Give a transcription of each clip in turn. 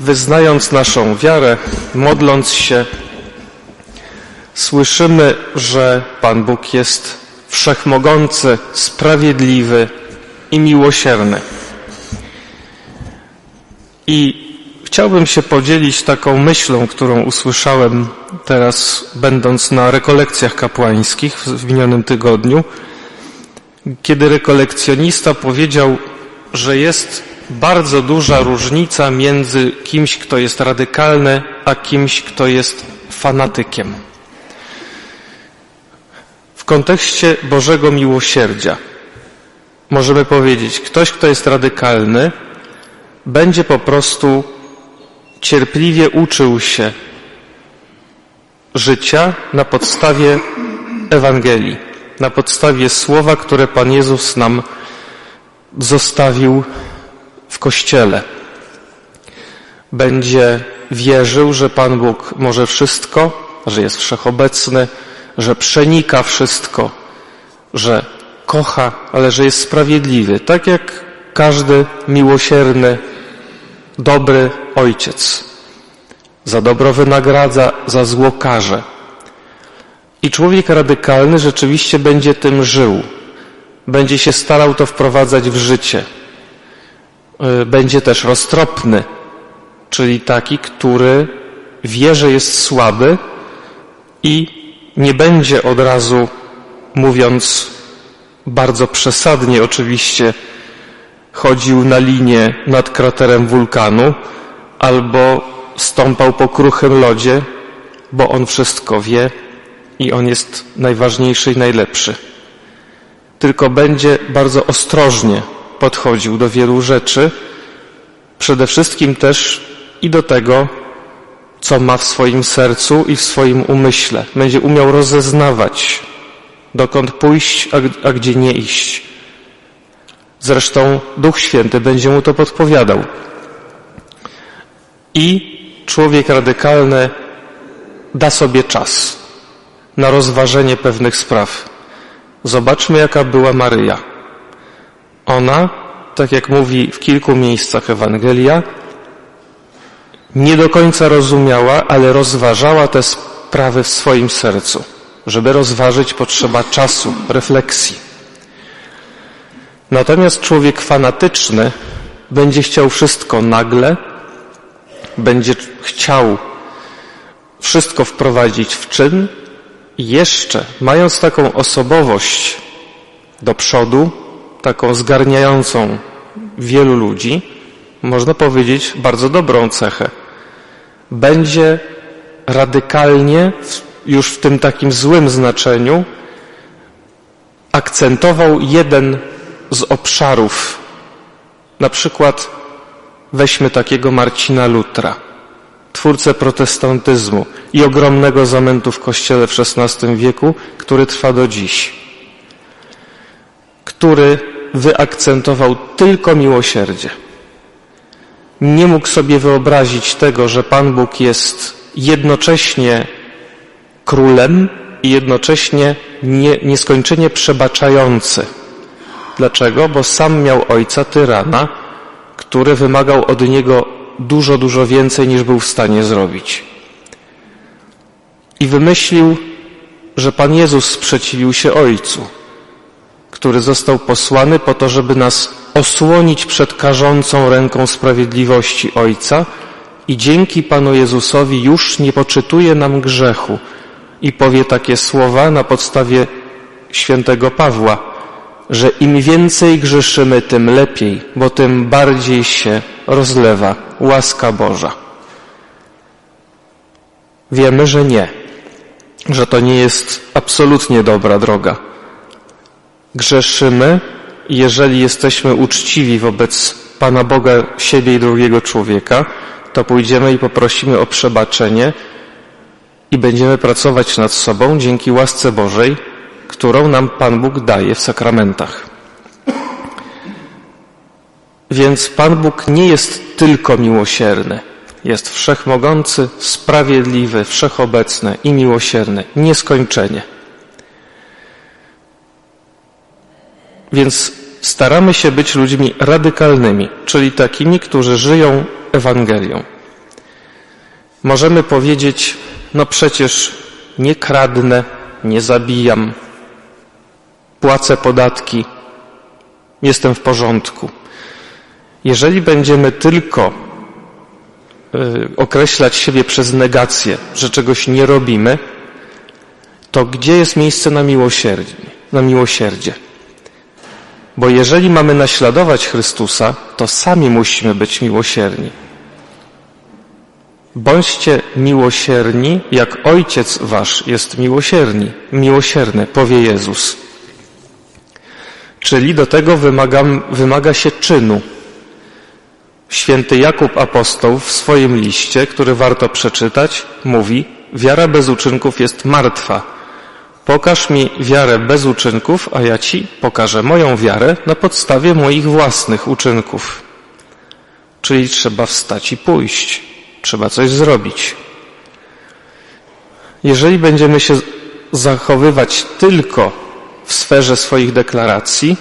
Wyznając naszą wiarę, modląc się, słyszymy, że Pan Bóg jest wszechmogący, sprawiedliwy i miłosierny. I chciałbym się podzielić taką myślą, którą usłyszałem teraz, będąc na rekolekcjach kapłańskich w minionym tygodniu, kiedy rekolekcjonista powiedział, że jest bardzo duża różnica między kimś, kto jest radykalny, a kimś, kto jest fanatykiem. W kontekście Bożego miłosierdzia możemy powiedzieć, ktoś, kto jest radykalny, będzie po prostu cierpliwie uczył się życia na podstawie Ewangelii, na podstawie słowa, które Pan Jezus nam zostawił w Kościele. Będzie wierzył, że Pan Bóg może wszystko, że jest wszechobecny, że przenika wszystko, że kocha, ale że jest sprawiedliwy, tak jak każdy miłosierny, dobry ojciec. Za dobro wynagradza, za zło karze. I człowiek radykalny rzeczywiście będzie tym żył. Będzie się starał to wprowadzać w życie. Będzie też roztropny, czyli taki, który wie, że jest słaby i nie będzie od razu, mówiąc bardzo przesadnie oczywiście, chodził na linię nad kraterem wulkanu albo stąpał po kruchym lodzie, bo on wszystko wie i on jest najważniejszy i najlepszy. Tylko będzie bardzo ostrożnie podchodził do wielu rzeczy, przede wszystkim też i do tego, co ma w swoim sercu i w swoim umyśle. Będzie umiał rozeznawać, dokąd pójść, a, a gdzie nie iść. Zresztą Duch Święty będzie mu to podpowiadał. I człowiek radykalny da sobie czas na rozważenie pewnych spraw. Zobaczmy, jaka była Maryja. Ona, tak jak mówi w kilku miejscach Ewangelia, nie do końca rozumiała, ale rozważała te sprawy w swoim sercu. Żeby rozważyć, potrzeba czasu, refleksji. Natomiast człowiek fanatyczny będzie chciał wszystko nagle, będzie chciał wszystko wprowadzić w czyn i jeszcze, mając taką osobowość do przodu, taką zgarniającą wielu ludzi, można powiedzieć bardzo dobrą cechę. Będzie radykalnie, już w tym takim złym znaczeniu, akcentował jeden z obszarów. Na przykład weźmy takiego Marcina Lutra, twórcę protestantyzmu i ogromnego zamętu w kościele w XVI wieku, który trwa do dziś, który wyakcentował tylko miłosierdzie. Nie mógł sobie wyobrazić tego, że Pan Bóg jest jednocześnie królem i jednocześnie nie, nieskończenie przebaczający. Dlaczego? Bo sam miał ojca tyrana, który wymagał od niego dużo, dużo więcej niż był w stanie zrobić. I wymyślił, że Pan Jezus sprzeciwił się Ojcu, który został posłany po to, żeby nas osłonić przed karzącą ręką sprawiedliwości Ojca i dzięki Panu Jezusowi już nie poczytuje nam grzechu i powie takie słowa na podstawie świętego Pawła, że im więcej grzeszymy, tym lepiej, bo tym bardziej się rozlewa łaska Boża. Wiemy, że nie, że to nie jest absolutnie dobra droga. Grzeszymy, jeżeli jesteśmy uczciwi wobec Pana Boga, siebie i drugiego człowieka, to pójdziemy i poprosimy o przebaczenie i będziemy pracować nad sobą dzięki łasce Bożej, którą nam Pan Bóg daje w sakramentach. Więc Pan Bóg nie jest tylko miłosierny. Jest wszechmogący, sprawiedliwy, wszechobecny i miłosierny, nieskończenie. Więc staramy się być ludźmi radykalnymi, czyli takimi, którzy żyją Ewangelią. Możemy powiedzieć, no przecież nie kradnę, nie zabijam, płacę podatki, jestem w porządku. Jeżeli będziemy tylko y, określać siebie przez negację, że czegoś nie robimy, to gdzie jest miejsce na miłosierdzie? Na miłosierdzie? Bo jeżeli mamy naśladować Chrystusa, to sami musimy być miłosierni. Bądźcie miłosierni, jak Ojciec Wasz jest miłosierni, miłosierny, powie Jezus. Czyli do tego wymaga, wymaga się czynu. Święty Jakub Apostoł w swoim liście, który warto przeczytać, mówi: Wiara bez uczynków jest martwa. Pokaż mi wiarę bez uczynków, a ja ci pokażę moją wiarę na podstawie moich własnych uczynków. Czyli trzeba wstać i pójść, trzeba coś zrobić. Jeżeli będziemy się zachowywać tylko w sferze swoich deklaracji,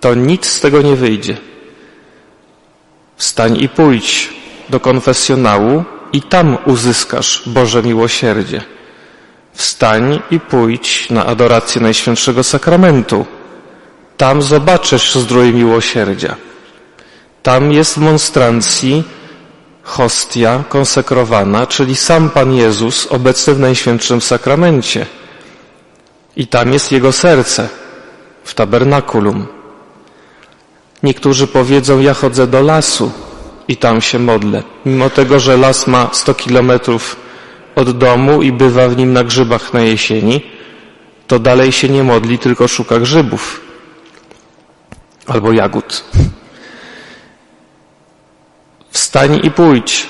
to nic z tego nie wyjdzie. Wstań i pójdź do konfesjonału i tam uzyskasz Boże miłosierdzie. Wstań i pójdź na adorację Najświętszego Sakramentu. Tam zobaczysz zdrój miłosierdzia. Tam jest w monstrancji hostia konsekrowana, czyli sam Pan Jezus obecny w Najświętszym Sakramencie. I tam jest Jego serce w tabernakulum. Niektórzy powiedzą, ja chodzę do lasu i tam się modlę. Mimo tego, że las ma 100 kilometrów od domu i bywa w nim na grzybach na jesieni, to dalej się nie modli, tylko szuka grzybów albo jagód. Wstań i pójdź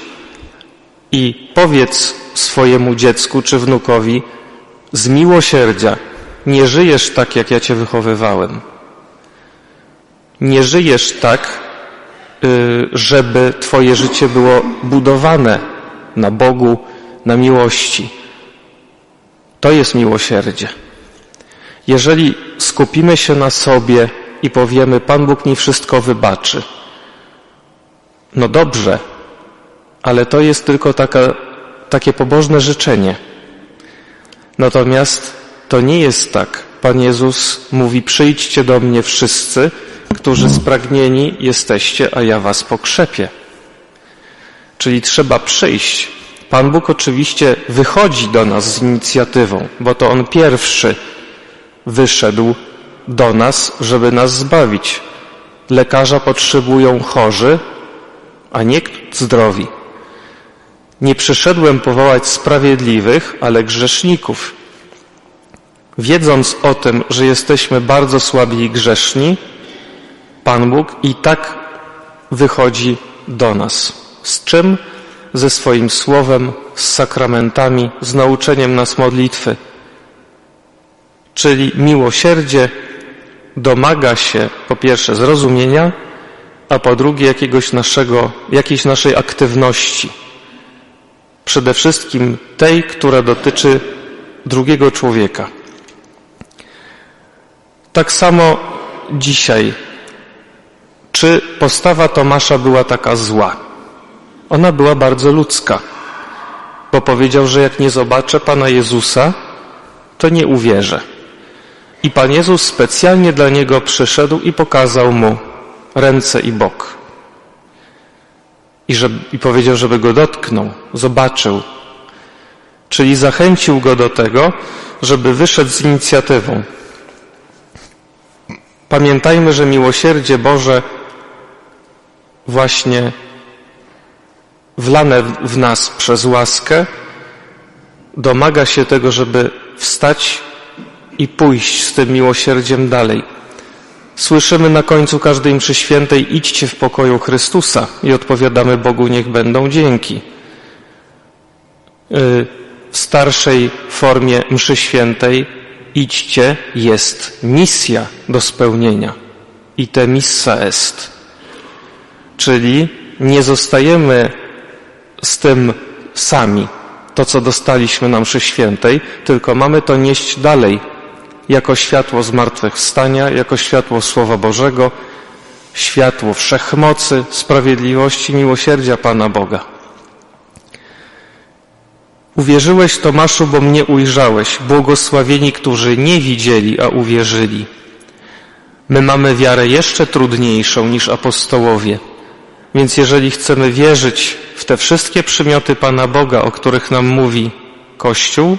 i powiedz swojemu dziecku czy wnukowi z miłosierdzia, nie żyjesz tak, jak ja cię wychowywałem. Nie żyjesz tak, y, żeby twoje życie było budowane na Bogu, na miłości. To jest miłosierdzie. Jeżeli skupimy się na sobie i powiemy, Pan Bóg mi wszystko wybaczy, no dobrze, ale to jest tylko taka, takie pobożne życzenie. Natomiast to nie jest tak. Pan Jezus mówi, przyjdźcie do mnie wszyscy, którzy spragnieni jesteście, a ja was pokrzepię. Czyli trzeba przyjść Pan Bóg oczywiście wychodzi do nas z inicjatywą, bo to On pierwszy wyszedł do nas, żeby nas zbawić. Lekarza potrzebują chorzy, a nie zdrowi. Nie przyszedłem powołać sprawiedliwych, ale grzeszników. Wiedząc o tym, że jesteśmy bardzo słabi i grzeszni, Pan Bóg i tak wychodzi do nas. Z czym? ze swoim słowem, z sakramentami, z nauczeniem nas modlitwy. Czyli miłosierdzie domaga się po pierwsze zrozumienia, a po drugie jakiegoś naszego, jakiejś naszej aktywności. Przede wszystkim tej, która dotyczy drugiego człowieka. Tak samo dzisiaj. Czy postawa Tomasza była taka zła? Ona była bardzo ludzka, bo powiedział, że jak nie zobaczę Pana Jezusa, to nie uwierzę. I Pan Jezus specjalnie dla niego przyszedł i pokazał mu ręce i bok. I, żeby, I powiedział, żeby go dotknął, zobaczył. Czyli zachęcił go do tego, żeby wyszedł z inicjatywą. Pamiętajmy, że miłosierdzie Boże właśnie wlane w nas przez łaskę, domaga się tego, żeby wstać i pójść z tym miłosierdziem dalej. Słyszymy na końcu każdej mszy świętej idźcie w pokoju Chrystusa i odpowiadamy Bogu niech będą dzięki. Y, w starszej formie mszy świętej idźcie jest misja do spełnienia. I te missa est. Czyli nie zostajemy z tym sami, to co dostaliśmy na mszy świętej, tylko mamy to nieść dalej jako światło zmartwychwstania, jako światło Słowa Bożego, światło wszechmocy, sprawiedliwości, miłosierdzia Pana Boga. Uwierzyłeś, Tomaszu, bo mnie ujrzałeś. Błogosławieni, którzy nie widzieli, a uwierzyli. My mamy wiarę jeszcze trudniejszą niż apostołowie. Więc jeżeli chcemy wierzyć w te wszystkie przymioty Pana Boga, o których nam mówi Kościół,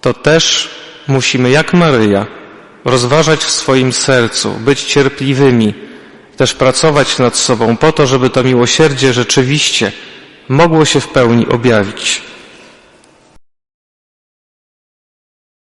to też musimy, jak Maryja, rozważać w swoim sercu, być cierpliwymi, też pracować nad sobą po to, żeby to miłosierdzie rzeczywiście mogło się w pełni objawić.